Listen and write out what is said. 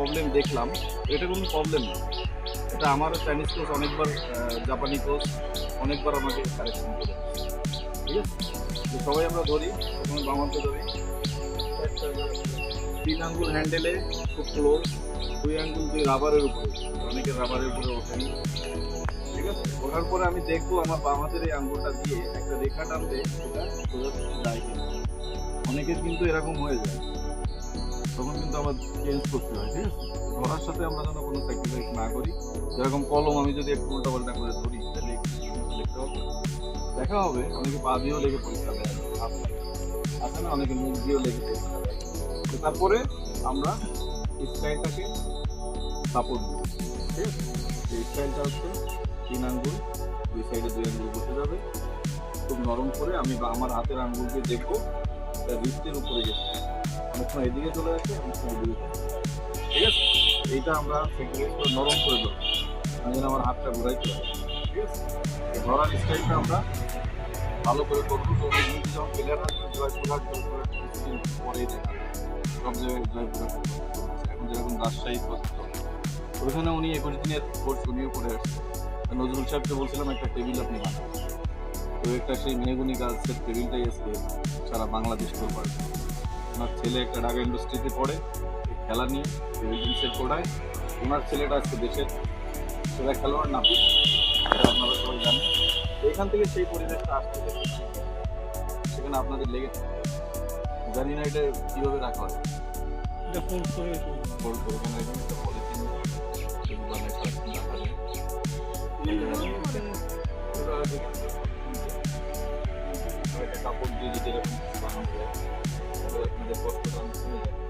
Problem দেখলাম, এটা কোনো প্রবলেম না। এটা আমারও চাইনিজ কোচ অনেকবার জাপানি কোচ অনেকবার আমাকে কারেকশন করে ঠিক আছে? সবাই আমরা ধরি, প্রথমে বামাতে ধরি। তিন আঙ্গুল হ্যান্ডেলে খুব ক্লোজ দুই আঙ্গুল দুই রাবারের উপরে, অনেকে রাবারের উপরে ওঠেনি। ঠিক আছে? ওঠার পরে আমি দেখব আমার বাম হাতের এই আঙ্গুলটা দিয়ে একটা রেখা টানলে সেটা সোজা যায় কিনা। অনেকের কিন্তু এরকম হয়ে যায়। তখন কিন্তু আমার চেঞ্জ করতে হয়, ঠিক আছে? ধরার সাথে আমরা যেন কোনো স্যাক্রিফাইস না করি। যেরকম কলম আমি যদি একটু উল্টা পাল্টা করে ধরি, তাহলে লিখতে হবে। দেখা হবে, অনেকে পা দিয়েও লেগে পরীক্ষা দেয় আছে না? অনেকে মুখ দিয়েও লেগে পরীক্ষা দেয় তারপরে আমরা স্টাইলটাকে সাপোর্ট দিই, ঠিক আছে? এই স্টাইলটা হচ্ছে তিন আঙ্গুল, দুই সাইডে দুই আঙ্গুল বসে যাবে। খুব নরম করে আমি আমার হাতের আঙ্গুলকে দেখব রিস্টের উপরে গেছে অনেক এদিকে চলে যাচ্ছে এদিকে ঠিক আছে? এইটা আমরা নরম করে দেবো আমি যেন আমার হাতটা ঠিক আছে? স্টাইলটা আমরা ভালো করে করব। ওইখানে উনি একুশ দিনের কোর্স উনিও করে নজরুল সাহেবকে বলছিলাম, একটা টেবিল আপনি বানান। তো একটা সেই মেহগুনি গাছের টেবিলটাই আজকে সারা বাংলাদেশ করবার ওনার ছেলে একটা ঢাকা ইন্ডাস্ট্রিতে পড়ে খেলা নিয়ে টেনিসের পড়ায় ওনার ছেলেটা আজকে দেশের সেরা খেলোয়াড় নাপি এটা আপনারা সবাই জানেন। এখান থেকে সেই পরিবেশটা আসতে সেখানে আপনাদের লেগে জানি না এটা কীভাবে রাখা হয়। এটা করে ফোল্ড করে এখানে একটা পলিথিন একটা কাপড় দিয়ে যদি এরকম বানানো যায়। তাহলে আপনাদের কষ্টটা অনেক কমে যাবে